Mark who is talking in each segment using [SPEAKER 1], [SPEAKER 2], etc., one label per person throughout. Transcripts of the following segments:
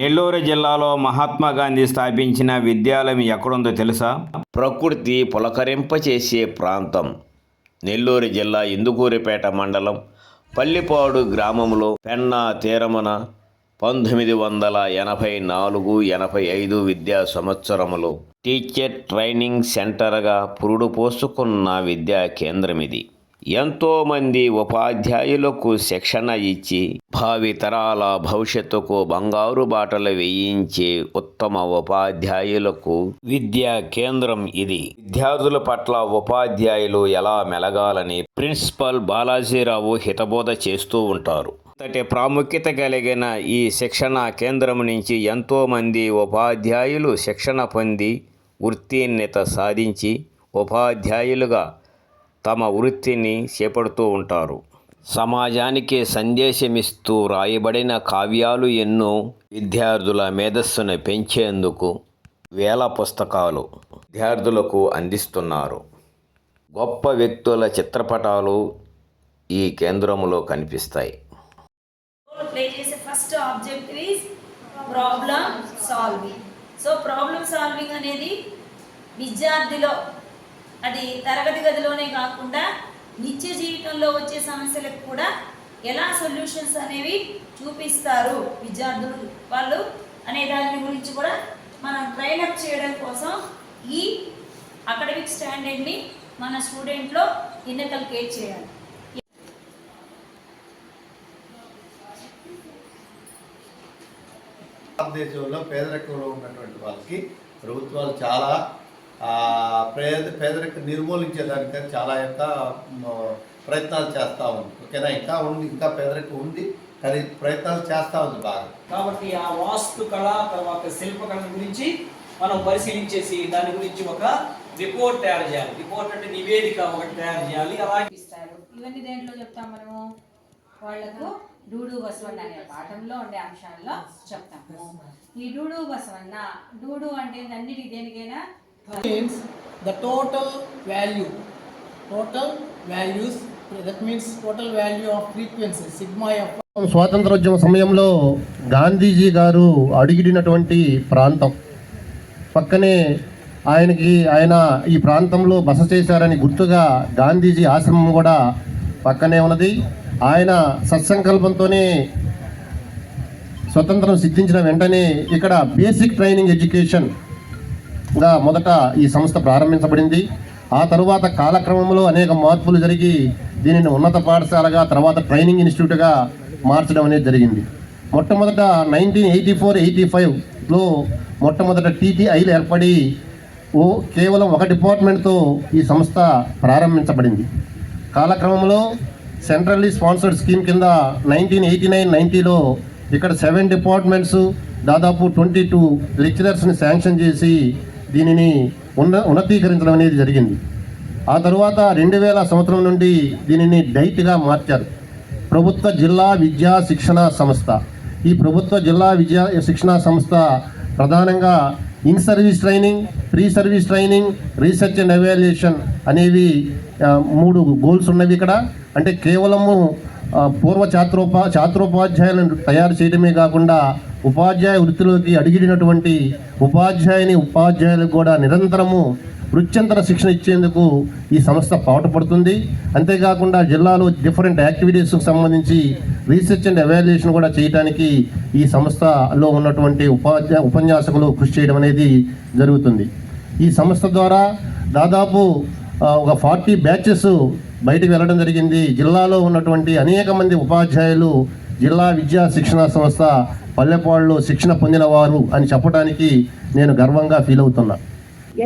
[SPEAKER 1] నెల్లూరు జిల్లాలో మహాత్మా గాంధీ స్థాపించిన విద్యాలయం ఎక్కడుందో తెలుసా? ప్రకృతి పులకరింపచేసే ప్రాంతం. నెల్లూరు జిల్లా ఇందుకూరిపేట మండలం పల్లిపాడు గ్రామంలో పెన్నా తీరమున పంతొమ్మిది వందల ఎనభై నాలుగు ఎనభై ఐదు విద్యా సంవత్సరములో టీచర్ ట్రైనింగ్ సెంటర్గా పురుడు పోసుకున్న విద్యా కేంద్రం ఇది ఎంతోమంది ఉపాధ్యాయులకు శిక్షణ ఇచ్చి భావితరాల భవిష్యత్తుకు బంగారు బాటలు వేయించే ఉత్తమ ఉపాధ్యాయులకు విద్యా కేంద్రం ఇది. విద్యార్థుల పట్ల ఉపాధ్యాయులు ఎలా మెలగాలని ప్రిన్సిపల్ బాలాజీరావు హితబోధ చేస్తూ ఉంటారు. అంతటి ప్రాముఖ్యత కలిగిన ఈ శిక్షణ కేంద్రం నుంచి ఎంతోమంది ఉపాధ్యాయులు శిక్షణ పొంది ఉత్తీర్ణత సాధించి ఉపాధ్యాయులుగా తమ వృత్తిని చేపడుతూ ఉంటారు. సమాజానికి సందేశమిస్తూ రాయబడిన కావ్యాలు ఎన్నో విద్యార్థుల మేధస్సును పెంచేందుకు వేల పుస్తకాలు విద్యార్థులకు అందిస్తున్నారు. గొప్ప వ్యక్తుల చిత్రపటాలు ఈ కేంద్రంలో కనిపిస్తాయి.
[SPEAKER 2] First object is problem solving so problem solving అనేది విద్యార్థిలో అది తరగతి గదిలోనే కాకుండా నిత్య జీవితంలో వచ్చే సమస్యలకు కూడా ఎలా సొల్యూషన్స్ అనేవి చూపిస్తారు విద్యార్థులు వాళ్ళు అనే దాని గురించి కూడా మనం ట్రైన్ అప్ చేయడం కోసం ఈ అకాడమిక్ స్టాండర్డ్ని మన స్టూడెంట్లో ఇన్కల్కేట్ చేయాలి.
[SPEAKER 3] భారతదేశంలో పేదరికంలో ఉన్నటువంటి వాళ్ళకి ప్రభుత్వాలు చాలా పేద పేదరికం నిర్మూలించేదానికని చాలా యొక్క ప్రయత్నాలు చేస్తూ ఉంది. ఓకేనా? ఇంకా ఉంది ఇంకా పేదరికం ఉంది కానీ ప్రయత్నాలు చేస్తూ ఉంది బాగా.
[SPEAKER 4] కాబట్టి ఆ వాస్తు కళ తర్వాత శిల్పకళ గురించి మనం పరిశీలించేసి దాని గురించి ఒక రిపోర్ట్ తయారు చేయాలి. రిపోర్ట్ అంటే నివేదిక ఒకటి తయారు చేయాలి. అలాగే
[SPEAKER 5] ఇస్తారు. ఇవన్నీ దేంట్లో చెప్తాం మనము? వాళ్ళకు డూడు బసవన్న అనే పాఠంలో ఉండే అంశాల్లో చెప్తాము. ఈ డూడు బసవన్న డూడు అంటే అన్నిటికి దేనికైనా
[SPEAKER 6] means the total value. Total values that means total value of frequency sigma f.
[SPEAKER 7] స్వాతంత్రోద్యమ సమయంలో గాంధీజీ గారు అడిగిడినటువంటి ప్రాంతం. పక్కనే ఆయనకి ఆయన ఈ ప్రాంతంలో బస చేశారని గుర్తుగా గాంధీజీ ఆశ్రమం కూడా పక్కనే ఉన్నది. ఆయన సత్సంకల్పంతోనే స్వతంత్రం సిద్ధించిన వెంటనే ఇక్కడ బేసిక్ ట్రైనింగ్ ఎడ్యుకేషన్ గా మొదట ఈ సంస్థ ప్రారంభించబడింది. ఆ తరువాత కాలక్రమంలో అనేక మార్పులు జరిగి దీనిని ఉన్నత పాఠశాలగా తర్వాత ట్రైనింగ్ ఇన్స్టిట్యూట్గా మార్చడం అనేది జరిగింది. మొట్టమొదట నైన్టీన్ ఎయిటీ ఫోర్ ఎయిటీ ఫైవ్లో మొట్టమొదట టీటీఐలు ఏర్పడి ఓ కేవలం ఒక డిపార్ట్మెంట్తో ఈ సంస్థ ప్రారంభించబడింది. కాలక్రమంలో సెంట్రల్లీ స్పాన్సర్డ్ స్కీమ్ కింద నైన్టీన్ ఎయిటీ నైన్ నైంటీలో ఇక్కడ సెవెన్ డిపార్ట్మెంట్స్ దాదాపు ట్వంటీ టూ లెక్చరర్స్ని శాంక్షన్ చేసి దీనిని ఉన్న ఉన్నతీకరించడం అనేది జరిగింది. ఆ తరువాత రెండు వేల సంవత్సరం నుండి దీనిని డైట్గా మార్చారు. ప్రభుత్వ జిల్లా విద్యా శిక్షణ సంస్థ. ఈ ప్రభుత్వ జిల్లా విద్యా శిక్షణ సంస్థ ప్రధానంగా in service training pre service training research and evaluation అనేవి మూడు గోల్స్ ఉన్నవి ఇక్కడ. అంటే కేవలము పూర్వ ఛాత్రోపా ఛాత్రోపాధ్యాయులను తయారు చేయడమే కాకుండా ఉపాధ్యాయ వృత్తిలోకి అడిగినటువంటి ఉపాధ్యాయుని ఉపాధ్యాయులకు కూడా నిరంతరము వృత్యంతర శిక్షణ ఇచ్చేందుకు ఈ సంస్థ పాటుపడుతుంది. అంతేకాకుండా జిల్లాలో డిఫరెంట్ యాక్టివిటీస్కి సంబంధించి రీసెర్చ్ అండ్ ఎవాల్యుయేషన్ కూడా చేయడానికి ఈ సంస్థలో ఉన్నటువంటి ఉపాధ్యాయ ఉపన్యాసకులు కృషి చేయడం అనేది జరుగుతుంది. ఈ సంస్థ ద్వారా దాదాపు ఒక ఫార్టీ బ్యాచెస్ బయటకు వెళ్ళడం జరిగింది. జిల్లాలో ఉన్నటువంటి అనేక మంది ఉపాధ్యాయులు జిల్లా విద్యా శిక్షణ సంస్థ పల్లెపాడులో శిక్షణ పొందిన వారు అని చెప్పడానికి నేను గర్వంగా ఫీల్ అవుతున్నా.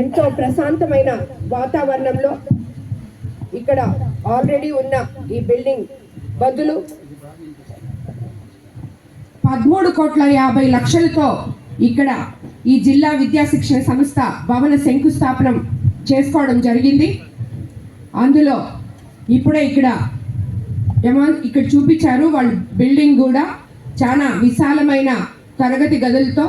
[SPEAKER 8] ఎంతో ప్రశాంతమైన వాతావరణంలో ఇక్కడ ఆల్రెడీ ఉన్న ఈ బిల్డింగ్ బదులు పదమూడు కోట్ల యాభై లక్షలతో ఇక్కడ ఈ జిల్లా విద్యా శిక్షణ సంస్థ భవన శంకుస్థాపనం చేసుకోవడం జరిగింది. అందులో ఇప్పుడే ఇక్కడ ఏమో ఇక్కడ చూపించారు వాళ్ళ బిల్డింగ్ కూడా చాలా విశాలమైన తరగతి గదులతో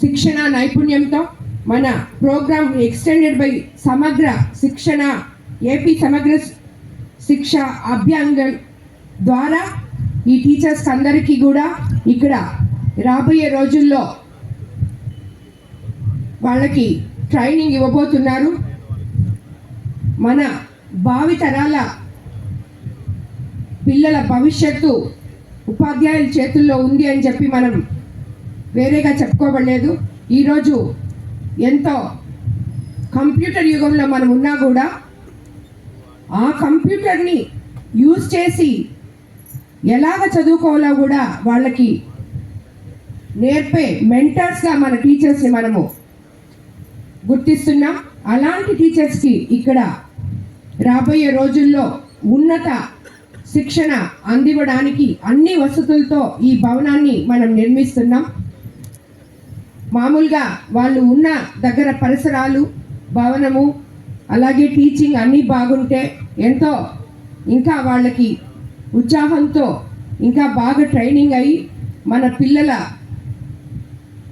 [SPEAKER 8] శిక్షణ నైపుణ్యంతో మన ప్రోగ్రామ్ ఎక్స్టెండెడ్ బై సమగ్ర శిక్షణ ఏపీ సమగ్ర శిక్ష అభ్యాంగం ద్వారా ఈ టీచర్స్ అందరికీ కూడా ఇక్కడ రాబోయే రోజుల్లో వాళ్ళకి ట్రైనింగ్ ఇవ్వబోతున్నారు. మన భావితరాల పిల్లల భవిష్యత్తు ఉపాధ్యాయుల చేతుల్లో ఉంది అని చెప్పి మనం వేరేగా చెప్పుకోబడలేదు. ఈరోజు ఎంతో కంప్యూటర్ యుగంలో మనం ఉన్నా కూడా ఆ కంప్యూటర్ని యూజ్ చేసి ఎలాగ చదువుకోవాలో కూడా వాళ్ళకి నేర్పే మెంటర్స్గా మన టీచర్స్ని మనము గుర్తిస్తున్నాం. అలాంటి టీచర్స్కి ఇక్కడ రాబోయే రోజుల్లో ఉన్నత శిక్షణ అందివ్వడానికి అన్ని వసతులతో ఈ భవనాన్ని మనం నిర్మిస్తున్నాం. మామూలుగా వాళ్ళు ఉన్న దగ్గర పరిసరాలు భవనము అలాగే టీచింగ్ అన్నీ బాగుంటే ఎంతో ఇంకా వాళ్ళకి ఉత్సాహంతో ఇంకా బాగా ట్రైనింగ్ అయ్యి మన పిల్లల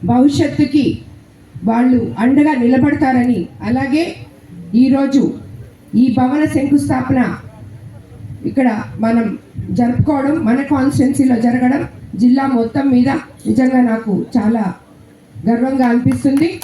[SPEAKER 8] భవిష్యత్తుకి వాళ్ళు అండగా నిలబడతారని అలాగే ఈరోజు ఈ భవన శంకుస్థాపన ఇక్కడ మనం జరుపుకోవడం మన కాన్స్టిట్యున్సీలో జరగడం జిల్లా మొత్తం మీద నిజంగా నాకు చాలా గర్వంగా అనిపిస్తుంది.